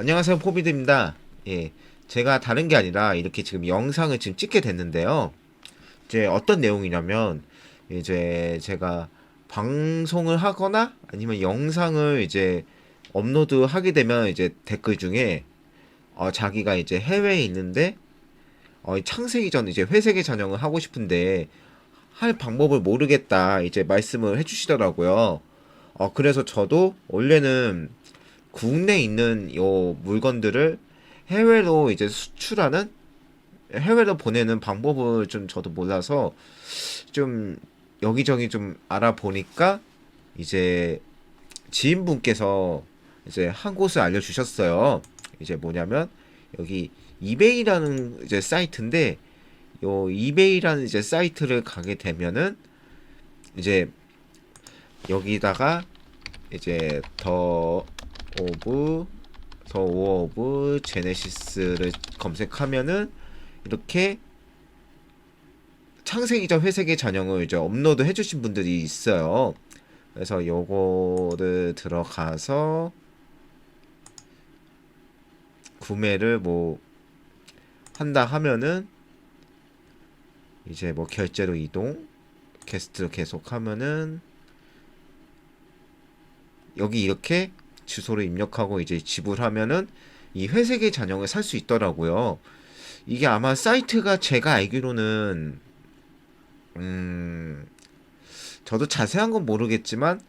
안녕하세요 포비드입니다. 예, 제가 다른 게 아니라 이렇게 지금 영상을 지금 찍게 됐는데요. 이제 어떤 내용이냐면 이제 제가 방송을 하거나 아니면 영상을 이제 업로드 하게 되면 이제 댓글 중에 어, 자기가 이제 해외에 있는데 어, 창세기 전 이제 회색의 전형을 하고 싶은데 할 방법을 모르겠다 이제 말씀을 해주시더라고요. 어, 그래서 저도 원래는 국내에 있는 요 물건들을 해외로 이제 수출하는 해외로 보내는 방법을 좀 저도 몰라서 좀 여기저기 좀 알아보니까 이제 지인분께서 이제 한 곳을 알려주셨어요. 이제 뭐냐면 여기 이베이라는 이제 사이트인데 요 이베이라는 이제 사이트를 가게 되면은 이제 여기다가 이제 더 오브 더 오브 제네시스를 검색하면은 이렇게 창세기적 회색의 전형을 이제 업로드 해주신 분들이 있어요. 그래서 요거를 들어가서 구매를 뭐 한다 하면은 이제 뭐 결제로 이동 게스트로 계속 하면은 여기 이렇게 주소를 입력하고 이제 지불하면은 이 회색의 잔영을 살 수 있더라고요. 이게 아마 사이트가 제가 알기로는 음 저도 자세한 건 모르겠지만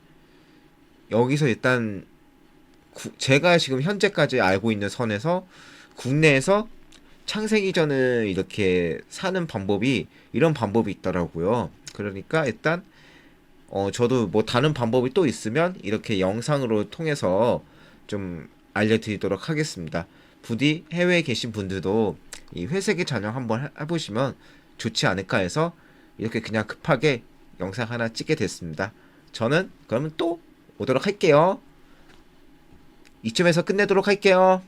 여기서 일단 구- 제가 지금 현재까지 알고 있는 선에서 국내에서 창세 기 전을 이렇게 사는 방법이 이런 방법이 있더라고요. 그러니까 일단 어 저도 뭐 다른 방법이 또 있으면 이렇게 영상으로 통해서 좀 알려드리도록 하겠습니다. 부디 해외에 계신 분들도 이 회색의 전형 한번 해- 해보시면 좋지 않을까 해서 이렇게 그냥 급하게 영상 하나 찍게 됐습니다. 저는 그러면 또 오도록 할게요. 이쯤에서 끝내도록 할게요.